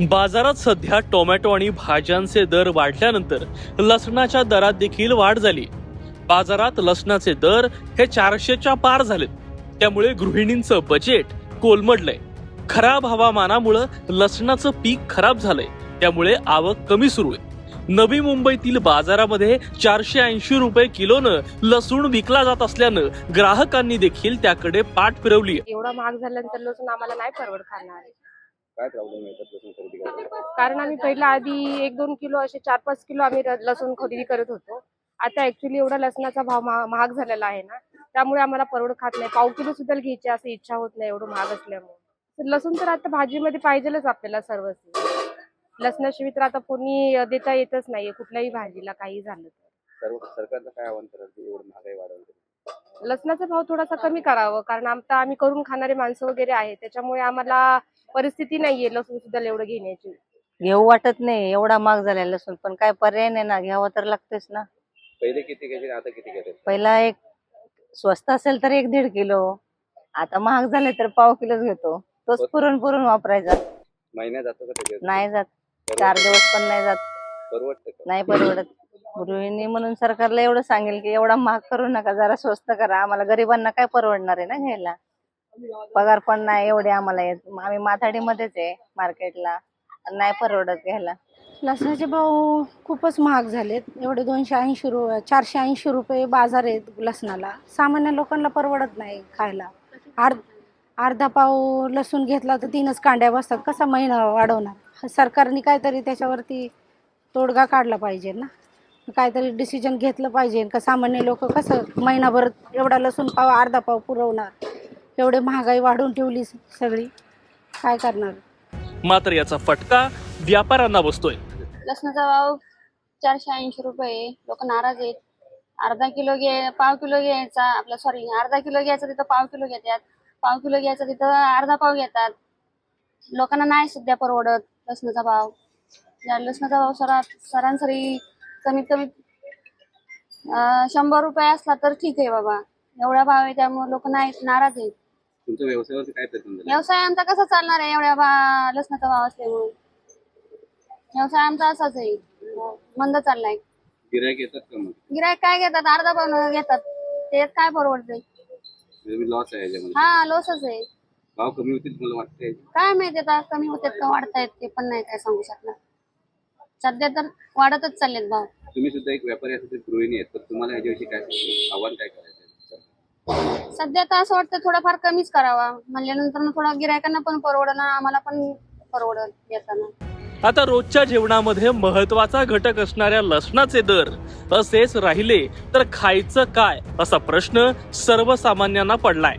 बाजारात सध्या टोमॅटो आणि भाज्यांचे दर वाढल्यानंतर लसणाच्या दरात देखील वाढ झाली. बाजारात लसणाचे दर हे चारशेच्या पार झालेत. त्यामुळे गृहिणींचं बजेट कोलमडलंय. खराब हवामानामुळं लसणाचं पीक खराब झालंय. त्यामुळे आवक कमी सुरू आहे. नवी मुंबईतील बाजारामध्ये चारशे ऐंशी रुपये किलोनं लसूण विकला जात असल्यानं ग्राहकांनी देखील त्याकडे पाठ फिरवली एवढा महाग झाल्यानंतर लसूण आम्हाला नाही परवड खाणार काय प्रॉब्लेम येतात लसूण खरेदी करताना. कारण आम्ही पहिला आधी एक दोन किलो असे चार पाच किलो आम्ही र- लसूण खरेदी करत होतो. आता ऍक्च्युली एवढा लसणाचा भाव महा- महाग झालेला आहे ना. त्यामुळे आम्हाला परवड खात नाही. पाव किलो सुद्धा घ्यायची असं इच्छा होत नाही एवढं महाग असल्यामुळे. तर लसूण तर आता भाजीमध्ये पाहिजेलच आपल्याला सर्वच. लसणाशिवाय तर आता कोणी अं, देता येतच नाहीये. कुठल्याही भाजीला काही झालं तर. सर्व सरकारचं काय आव्हान कराल की एवढं महागाई वाढवली लसणाचा भाव थोडासा कमी करावं. कारण आता आम्ही करून खाणारे माणसं वगैरे आहे त्याच्यामुळे आम्हाला परिस्थिती नाहीये लसूण सुद्धा एवढं घेण्याची. घेऊ वाटत नाही एवढा महाग झाला लसूण पण काय पर्याय नाही ना घ्यावं तर लागतेच ना. पहिले किती घ्यायचे आता किती घेतात? पहिला एक स्वस्त असेल तर एक दीड किलो. आता महाग झाले तर पाव किलोच घेतो. तोच पुरून पुरून वापरायचा. जातो का त्याच्यात नाही जात. चार दिवस पण नाही जात. परवडतं का? नाही परवडत. गृहिणी म्हणून सरकारला एवढं सांगेल की एवढा महाग करू नका जरा स्वस्त करा. आम्हाला गरिबांना काय परवडणार आहे ना घ्यायला? पगार पण नाही एवढे आम्हाला येत. आम्ही माथाडीमध्येच आहे मार्केटला. नाही परवडत घ्यायला. लसणाचे भाव खूपच महाग झालेत. एवढे दोनशे ऐंशी रु चारशे ऐंशी रुपये बाजार आहेत लसणाला. सामान्य लोकांना परवडत नाही खायला. अर्ध अर्धा पाव लसूण घेतला तर तीनच कांड्या बसतात. कसा महिना वाढवणार? सरकारने काहीतरी त्याच्यावरती तोडगा काढला पाहिजे ना? काहीतरी डिसिजन घेतलं पाहिजे का सामान्य लोक कसं महिनाभर एवढा लसूण पाव अर्धा पाव पुरवणार? एवढे महागाई वाढवून ठेवली सगळी. काय करणार? मात्र याचा फटका व्यापाऱ्यांना बसतोय. लसणाचा भाव चारशे ऐंशी रुपये लोक नाराज आहेत. अर्धा किलो घे पाव किलो घ्यायचा आपला सॉरी अर्धा किलो घ्यायचा तिथं पाव किलो घेतात. पाव किलो घ्यायचा तिथं अर्धा पाव घेतात. लोकांना नाही सध्या परवडत लसणाचा भाव. या लसणाचा भाव सरा सरासरी कमीत कमी शंभर रुपये असला तर ठीक आहे बाबा. एवढा भाव आहे त्यामुळे लोक नाही नाराज आहेत. तुमच्या व्यवसायावरती काय परिणाम झाला? व्यवसाय आमचा कसा चालणार आहे? एवढ्या भा लसणाचा भाव असल्यामुळे व्यवसाय आमचा असाच आहे. मंद चाललाय. गिरायक येतात का मग? गिरायक काय घेतात? अर्धा पाऊन घेतात. ते काय परवडते लॉस आहे याच्यामध्ये. हा लॉसच आहे. भाव कमी होतील मला वाटतंय काय माहिती आता कमी होतात का वाढतायत ते पण नाही काय सांगू शकणार. सध्या तर वाढतच चाललेत भाव. तुम्ही सुद्धा एक व्यापारी असेल तर गृहिणी आहेत. तर तुम्हाला ह्याच्याविषयी काय आव्हान काय करायचं? सध्या तर असं वाटतं थोडाफार कमीच करावा. म्हणल्यानंतर थोडा गिरायकांना पण परवडणार आम्हाला पण परवडल येताना आता रोजच्या जेवणामध्ये महत्त्वाचा घटक असणाऱ्या लसणाचे दर असेच राहिले तर खायचं काय असा प्रश्न सर्वसामान्यांना पडलाय.